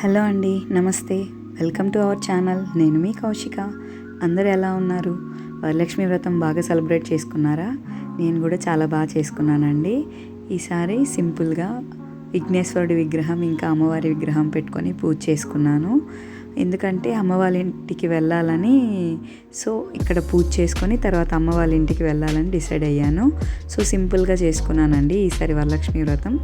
Hello అండి నమస్తే. Welcome to our channel. నేను మీ కౌశిక. అందరూ ఎలా ఉన్నారు? వరలక్ష్మి వ్రతం బాగా సెలబ్రేట్ చేసుకున్నారా? నేను కూడా చాలా బాగా చేసుకున్నానండి. ఈసారి సింపుల్గా విఘ్నేశ్వరుడి విగ్రహం ఇంకా అమ్మవారి విగ్రహం పెట్టుకొని పూజ చేసుకున్నాను. ఎందుకంటే అమ్మ వాళ్ళ ఇంటికి వెళ్ళాలని సో ఇక్కడ పూజ చేసుకొని తర్వాత అమ్మ వాళ్ళ ఇంటికి వెళ్ళాలని డిసైడ్ అయ్యాను. సో సింపుల్గా చేసుకున్నానండి ఈసారి వరలక్ష్మి వ్రతం.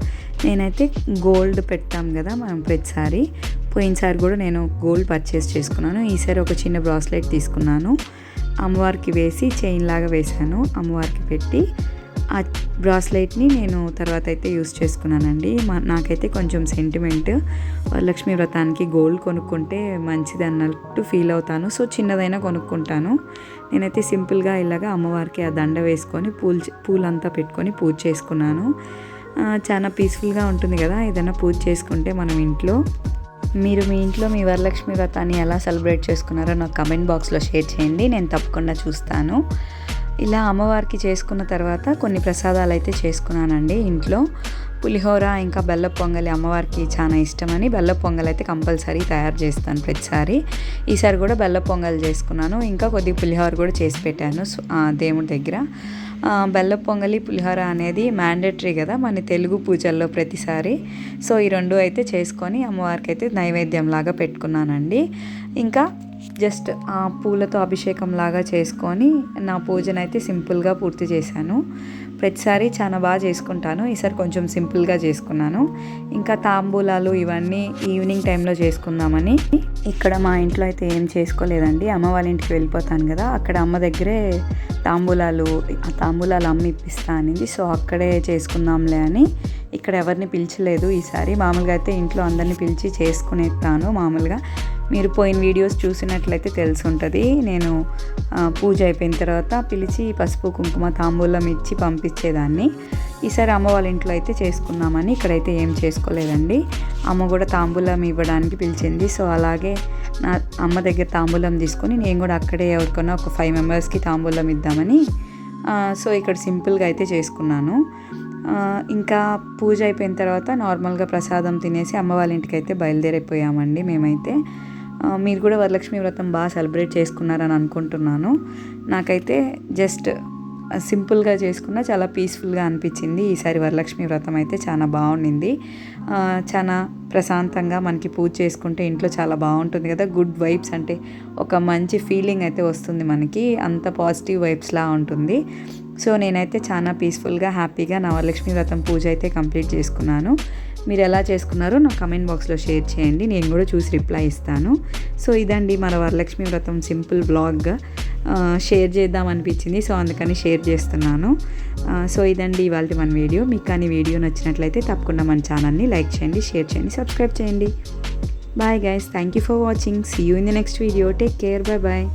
నేనైతే గోల్డ్ పెట్టాం కదా మనం ప్రతిసారి. పోయినసారి కూడా నేను గోల్డ్ పర్చేస్ చేసుకున్నాను. ఈసారి ఒక చిన్న బ్రాస్లెట్ తీసుకున్నాను. అమ్మవారికి వేసి చైన్ లాగా వేశాను. అమ్మవారికి పెట్టి ఆ బ్రాస్లెట్ని నేను తర్వాత అయితే యూస్ చేసుకున్నానండి. మా నాకైతే కొంచెం సెంటిమెంట్ లక్ష్మీ వ్రతానికి గోల్డ్ కొనుక్కుంటే మంచిది అన్నట్టు ఫీల్ అవుతాను. సో చిన్నదైనా కొనుక్కుంటాను. నేనైతే సింపుల్గా ఇలాగా అమ్మవారికి ఆ దండ వేసుకొని పూలు పూలంతా పెట్టుకొని పూజ చేసుకున్నాను. చాలా పీస్ఫుల్గా ఉంటుంది కదా ఏదైనా పూజ చేసుకుంటే మనం ఇంట్లో. మీరు మీ ఇంట్లో మీ వరలక్ష్మి వ్రతాన్ని ఎలా సెలబ్రేట్ చేసుకున్నారో నాకు కమెంట్ బాక్స్లో షేర్ చేయండి. నేను తప్పకుండా చూస్తాను. ఇలా అమ్మవారికి చేసుకున్న తర్వాత కొన్ని ప్రసాదాలు అయితే చేసుకున్నానండి ఇంట్లో. పులిహోర ఇంకా బెల్ల పొంగలి అమ్మవారికి చాలా ఇష్టమని బెల్ల పొంగల్ అయితే కంపల్సరీ తయారు చేస్తాను ప్రతిసారి. ఈసారి కూడా బెల్ల పొంగల్ చేసుకున్నాను. ఇంకా కొద్దిగా పులిహోర కూడా చేసి పెట్టాను దేవుడి దగ్గర. బెల్ల పొంగలి పులిహోర అనేది మ్యాండేటరీ కదా మన తెలుగు పూజల్లో ప్రతిసారి. సో ఈ రెండు అయితే చేసుకొని అమ్మవారికి అయితే నైవేద్యం లాగా పెట్టుకున్నానండి. ఇంకా జస్ట్ ఆ పూలతో అభిషేకం లాగా చేసుకొని నా పూజనైతే సింపుల్గా పూర్తి చేశాను. ప్రతిసారి చాలా బాగా చేసుకుంటాను. ఈసారి కొంచెం సింపుల్గా చేసుకున్నాను. ఇంకా తాంబూలాలు ఇవన్నీ ఈవినింగ్ టైంలో చేసుకుందామని. ఇక్కడ మా ఇంట్లో అయితే ఏం చేసుకోలేదండి. అమ్మ వాళ్ళ ఇంటికి వెళ్ళిపోతాను కదా. అక్కడ అమ్మ దగ్గరే తాంబూలాలు ఆ తాంబూలాలు అమ్మ ఇప్పిస్తా అనింది. సో అక్కడే చేసుకుందాంలే అని. ఇక్కడ ఎవరిని పిలిచలేదు ఈసారి. మామూలుగా అయితే ఇంట్లో అందరిని పిలిచి చేసుకునేస్తాను మామూలుగా. మీరు పోయిన వీడియోస్ చూసినట్లయితే తెలిసి ఉంటుంది నేను పూజ అయిపోయిన తర్వాత పిలిచి పసుపు కుంకుమ తాంబూలం ఇచ్చి పంపించేదాన్ని. ఈసారి అమ్మ వాళ్ళ ఇంట్లో అయితే చేసుకున్నామని ఇక్కడైతే ఏం చేసుకోలేదండి. అమ్మ కూడా తాంబూలం ఇవ్వడానికి పిలిచింది. సో అలాగే నా అమ్మ దగ్గర తాంబూలం తీసుకొని నేను కూడా అక్కడే ఎవరికైనా ఒక ఫైవ్ మెంబర్స్కి తాంబూలం ఇద్దామని సో ఇక్కడ సింపుల్గా అయితే చేసుకున్నాను. ఇంకా పూజ అయిపోయిన తర్వాత నార్మల్గా ప్రసాదం తినేసి అమ్మ వాళ్ళ ఇంటికి అయితే బయలుదేరిపోయామండి మేమైతే. మీరు కూడా వరలక్ష్మి వ్రతం బాగా సెలబ్రేట్ చేసుకున్నారని అనుకుంటున్నాను. నాకైతే జస్ట్ సింపుల్గా చేసుకున్న చాలా పీస్ఫుల్గా అనిపించింది. ఈసారి వరలక్ష్మి వ్రతం అయితే చాలా బాగుండింది. చాలా ప్రశాంతంగా మనకి పూజ చేసుకుంటే ఇంట్లో చాలా బాగుంటుంది కదా. గుడ్ వైబ్స్ అంటే ఒక మంచి ఫీలింగ్ అయితే వస్తుంది మనకి. అంత పాజిటివ్ వైబ్స్లా ఉంటుంది. సో నేనైతే చాలా పీస్ఫుల్గా హ్యాపీగా నా వరలక్ష్మి వ్రతం పూజ అయితే కంప్లీట్ చేసుకున్నాను. మీరు ఎలా చేసుకున్నారో నా కమెంట్ బాక్స్లో షేర్ చేయండి. నేను కూడా చూసి రిప్లై ఇస్తాను. సో ఇదండి మన వరలక్ష్మి వ్రతం సింపుల్ బ్లాగ్గా షేర్ చేద్దాం అనిపించింది. సో అందుకని షేర్ చేస్తున్నాను. సో ఇదండి ఇవాళ మన వీడియో. మీకు కానీ వీడియో నచ్చినట్లయితే తప్పకుండా మన ఛానల్ని లైక్ చేయండి షేర్ చేయండి సబ్స్క్రైబ్ చేయండి. Bye guys thank you for watching see you in the next video take care bye bye